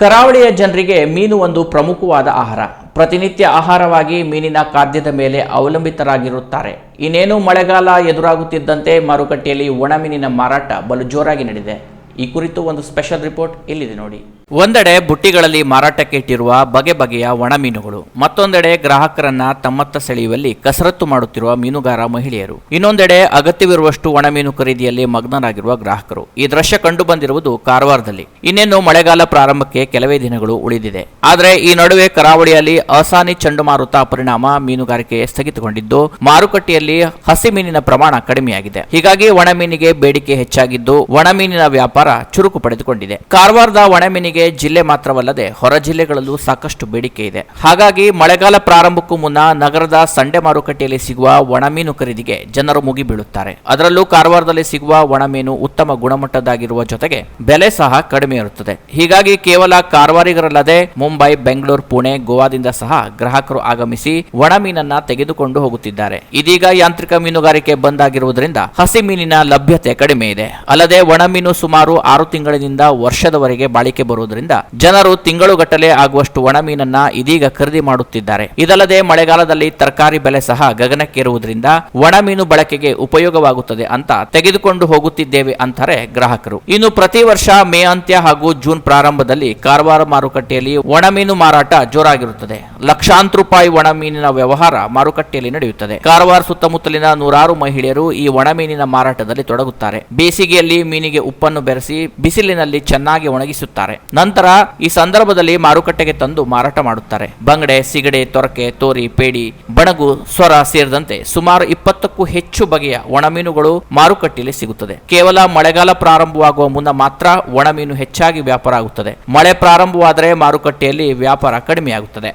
ಕರಾವಳಿಯ ಜನರಿಗೆ ಮೀನು ಒಂದು ಪ್ರಮುಖವಾದ ಆಹಾರ. ಪ್ರತಿನಿತ್ಯ ಆಹಾರವಾಗಿ ಮೀನಿನ ಖಾದ್ಯದ ಮೇಲೆ ಅವಲಂಬಿತರಾಗಿರುತ್ತಾರೆ. ಇನ್ನೇನು ಮಳೆಗಾಲ ಎದುರಾಗುತ್ತಿದ್ದಂತೆ ಮಾರುಕಟ್ಟೆಯಲ್ಲಿ ಒಣ ಮೀನಿನ ಮಾರಾಟ ಬಲು ಜೋರಾಗಿ ನಡೆದಿದೆ. ಈ ಕುರಿತು ಒಂದು ಸ್ಪೆಷಲ್ ರಿಪೋರ್ಟ್ ಇಲ್ಲಿದೆ ನೋಡಿ. ಒಂದೆಡೆ ಬುಟ್ಟಿಗಳಲ್ಲಿ ಮಾರಾಟಕ್ಕೆ ಇಟ್ಟಿರುವ ಬಗೆ ಬಗೆಯ ಒಣ ಮೀನುಗಳು, ಮತ್ತೊಂದೆಡೆ ಗ್ರಾಹಕರನ್ನ ತಮ್ಮತ್ತ ಸೆಳೆಯುವಲ್ಲಿ ಕಸರತ್ತು ಮಾಡುತ್ತಿರುವ ಮೀನುಗಾರ ಮಹಿಳೆಯರು. ಇನ್ನೊಂದೆಡೆ ಅಗತ್ಯವಿರುವಷ್ಟು ಒಣ ಮೀನು ಖರೀದಿಯಲ್ಲಿ ಮಗ್ನರಾಗಿರುವ ಗ್ರಾಹಕರು. ಈ ದೃಶ್ಯ ಕಂಡು ಬಂದಿರುವುದು ಕಾರವಾರದಲ್ಲಿ. ಇನ್ನೇನು ಮಳೆಗಾಲ ಪ್ರಾರಂಭಕ್ಕೆ ಕೆಲವೇ ದಿನಗಳು ಉಳಿದಿದೆ. ಆದರೆ ಈ ನಡುವೆ ಕರಾವಳಿಯಲ್ಲಿ ಅಸಾನಿ ಚಂಡಮಾರುತ ಪರಿಣಾಮ ಮೀನುಗಾರಿಕೆ ಸ್ಥಗಿತಗೊಂಡಿದ್ದು, ಮಾರುಕಟ್ಟೆಯಲ್ಲಿ ಹಸಿ ಮೀನಿನ ಪ್ರಮಾಣ ಕಡಿಮೆಯಾಗಿದೆ. ಹೀಗಾಗಿ ಒಣ ಮೀನಿಗೆ ಬೇಡಿಕೆ ಹೆಚ್ಚಾಗಿದ್ದು, ಒಣ ಮೀನಿನ ವ್ಯಾಪಾರ ಚುರುಕು ಪಡೆದುಕೊಂಡಿದೆ. ಕಾರವಾರದ ಒಣ ಮೀನಿಗೆ ಜಿಲ್ಲೆ ಮಾತ್ರವಲ್ಲದೆ ಹೊರ ಜಿಲ್ಲೆಗಳಲ್ಲೂ ಸಾಕಷ್ಟು ಬೇಡಿಕೆ ಇದೆ. ಹಾಗಾಗಿ ಮಳೆಗಾಲ ಪ್ರಾರಂಭಕ್ಕೂ ಮುನ್ನ ನಗರದ ಸಂಡೆ ಮಾರುಕಟ್ಟೆಯಲ್ಲಿ ಸಿಗುವ ಒಣ ಮೀನು ಖರೀದಿಗೆ ಜನರು ಮುಗಿಬೀಳುತ್ತಾರೆ ಅದರಲ್ಲೂ ಕಾರವಾರದಲ್ಲಿ ಸಿಗುವ ಒಣ ಮೀನು ಉತ್ತಮ ಗುಣಮಟ್ಟದಾಗಿರುವ ಜೊತೆಗೆ ಬೆಲೆ ಸಹ ಕಡಿಮೆ ಇರುತ್ತದೆ. ಹೀಗಾಗಿ ಕೇವಲ ಕಾರವಾರಿಗರಲ್ಲದೆ ಮುಂಬೈ, ಬೆಂಗಳೂರು, ಪುಣೆ, ಗೋವಾದಿಂದ ಸಹ ಗ್ರಾಹಕರು ಆಗಮಿಸಿ ಒಣ ಮೀನನ್ನ ತೆಗೆದುಕೊಂಡು ಹೋಗುತ್ತಿದ್ದಾರೆ. ಇದೀಗ ಯಾಂತ್ರಿಕ ಮೀನುಗಾರಿಕೆ ಬಂದ್ ಆಗಿರುವುದರಿಂದ ಹಸಿ ಮೀನಿನ ಲಭ್ಯತೆ ಕಡಿಮೆ ಇದೆ. ಅಲ್ಲದೆ ಒಣ ಮೀನು ಸುಮಾರು ಆರು ತಿಂಗಳಿನಿಂದ ವರ್ಷದವರೆಗೆ ಬಾಳಿಕೆ ಬರುವುದರಿಂದ ಜನರು ತಿಂಗಳುಗಟ್ಟಲೆ ಆಗುವಷ್ಟು ಒಣ ಮೀನನ್ನ ಇದೀಗ ಖರೀದಿ ಮಾಡುತ್ತಿದ್ದಾರೆ. ಇದಲ್ಲದೆ ಮಳೆಗಾಲದಲ್ಲಿ ತರಕಾರಿ ಬೆಲೆ ಸಹ ಗಗನಕ್ಕೇರುವುದರಿಂದ ಒಣ ಮೀನು ಬಳಕೆಗೆ ಉಪಯೋಗವಾಗುತ್ತದೆ ಅಂತ ತೆಗೆದುಕೊಂಡು ಹೋಗುತ್ತಿದ್ದೇವೆ ಅಂತಾರೆ ಗ್ರಾಹಕರು. ಇನ್ನು ಪ್ರತಿ ವರ್ಷ ಮೇ ಅಂತ್ಯ ಹಾಗೂ ಜೂನ್ ಪ್ರಾರಂಭದಲ್ಲಿ ಕಾರವಾರ ಮಾರುಕಟ್ಟೆಯಲ್ಲಿ ಒಣ ಮೀನು ಮಾರಾಟ ಜೋರಾಗಿರುತ್ತದೆ. ಲಕ್ಷಾಂತರ ರೂಪಾಯಿ ಒಣ ಮೀನಿನ ವ್ಯವಹಾರ ಮಾರುಕಟ್ಟೆಯಲ್ಲಿ ನಡೆಯುತ್ತದೆ. ಕಾರವಾರ ಸುತ್ತಮುತ್ತಲಿನ ನೂರಾರು ಮಹಿಳೆಯರು ಈ ಒಣ ಮೀನಿನ ಮಾರಾಟದಲ್ಲಿ ತೊಡಗುತ್ತಾರೆ. ಬೇಸಿಗೆಯಲ್ಲಿ ಮೀನಿಗೆ ಉಪ್ಪನ್ನು ಬೆರೆಸಿ ಬಿಸಿಲಿನಲ್ಲಿ ಚೆನ್ನಾಗಿ ಒಣಗಿಸುತ್ತಾರೆ. ನಂತರ ಈ ಸಂದರ್ಭದಲ್ಲಿ ಮಾರುಕಟ್ಟೆಗೆ ತಂದು ಮಾರಾಟ ಮಾಡುತ್ತಾರೆ. ಬಂಗಡೆ, ಸಿಗಡೆ, ತೊರಕೆ, ತೋರಿ, ಪೇಡಿ, ಬಣಗು, ಸ್ವರ ಸೇರಿದಂತೆ ಸುಮಾರು ಇಪ್ಪತ್ತಕ್ಕೂ ಹೆಚ್ಚು ಬಗೆಯ ಒಣಮೀನುಗಳು ಮಾರುಕಟ್ಟೆಯಲ್ಲಿ ಸಿಗುತ್ತದೆ. ಕೇವಲ ಮಳೆಗಾಲ ಪ್ರಾರಂಭವಾಗುವ ಮುನ್ನ ಮಾತ್ರ ಒಣಮೀನು ಹೆಚ್ಚಾಗಿ ವ್ಯಾಪಾರ ಆಗುತ್ತದೆ. ಮಳೆ ಪ್ರಾರಂಭವಾದರೆ ಮಾರುಕಟ್ಟೆಯಲ್ಲಿ ವ್ಯಾಪಾರ ಕಡಿಮೆಯಾಗುತ್ತದೆ.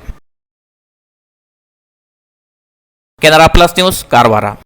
Canara plus news, Karwar.